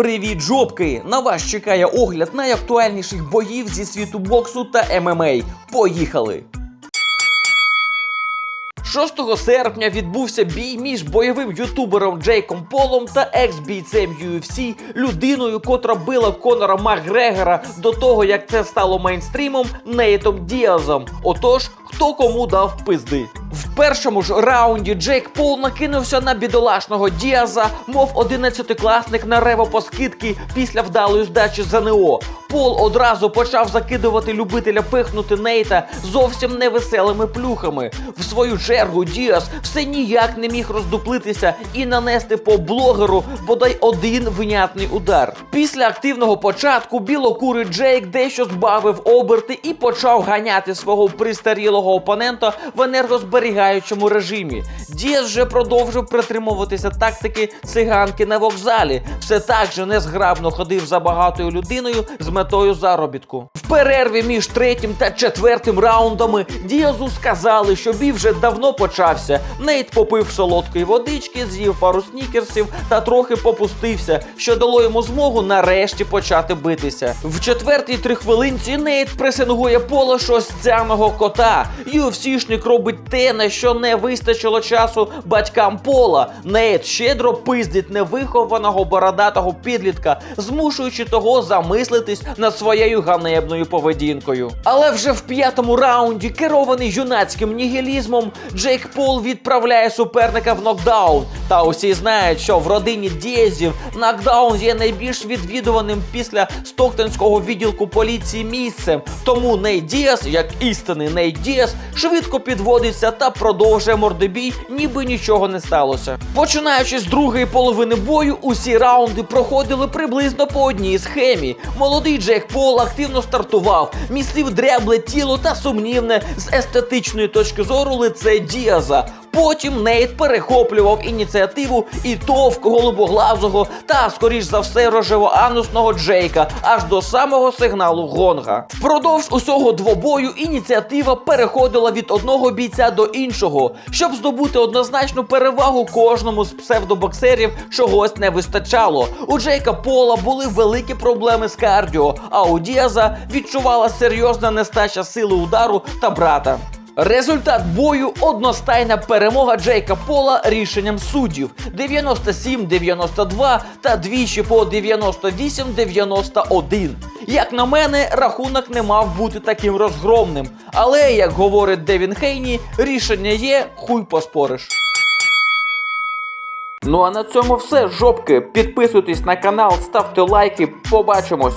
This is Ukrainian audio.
Привіт, жопки! На вас чекає огляд найактуальніших боїв зі світу боксу та ММА. Поїхали! 6 серпня відбувся бій між бойовим ютубером Джейком Полом та екс-бійцем UFC, людиною, котра била Конора Макгрегора до того, як це стало мейнстрімом Нейтом Діазом. Отож, хто кому дав пизди. Першому ж раунді Джейк Пол накинувся на бідолашного Діаза, мов 11-класник на скидки після вдалої здачі ЗНО. Пол одразу почав закидувати любителя пихнути Нейта зовсім невеселими плюхами. В свою чергу Діас все ніяк не міг роздуплитися і нанести по блогеру бодай один винятний удар. Після активного початку білокурий Джейк дещо збавив оберти і почав ганяти свого пристарілого опонента в енергозберігаючому режимі. Діас вже продовжив притримуватися тактики циганки на вокзалі. Все так же незграбно ходив за багатою людиною з метою заробітку. В перерві між третім та четвертим раундами Діазу сказали, що бій вже давно почався. Нейт попив солодкої водички, з'їв пару снікерсів та трохи попустився, що дало йому змогу нарешті почати битися. В четвертій три хвилинці Нейт пресингує пола шостяного кота. UFC-шник робить те, на що не вистачило часу батькам пола. Нейт щедро пиздить невихованого бородатого підлітка, змушуючи того замислитись над своєю ганебною поведінкою. Але вже в п'ятому раунді, керований юнацьким нігілізмом, Джейк Пол відправляє суперника в нокдаун. Та усі знають, що в родині Дієзів нокдаун є найбільш відвідуваним після стоктонського відділку поліції місцем. Тому Ней Діас, як істинний Ней Діас, швидко підводиться та продовжує мордобій, ніби нічого не сталося. Починаючи з другої половини бою, усі раунди проходили приблизно по одній схемі. Молодий Джек Пол активно стартував, містив дрябле тіло та сумнівне з естетичної точки зору лице Діаза. Потім Нейт перехоплював ініціативу і товк голубоглазого та, скоріш за все, рожевоанусного Джейка аж до самого сигналу гонга. Впродовж усього двобою ініціатива переходила від одного бійця до іншого. Щоб здобути однозначну перевагу кожному з псевдобоксерів чогось не вистачало. У Джейка Пола були великі проблеми з кардіо, а у Діаза відчувала серйозна нестача сили удару та брата. Результат бою одностайна перемога Джейка Пола рішенням суддів 97-92 та двічі по 98-91. Як на мене, рахунок не мав бути таким розгромним. Але, як говорить Девін Хейні, рішення є, хуй поспориш. Ну а на цьому все, жопки. Підписуйтесь на канал, ставте лайки, побачимось.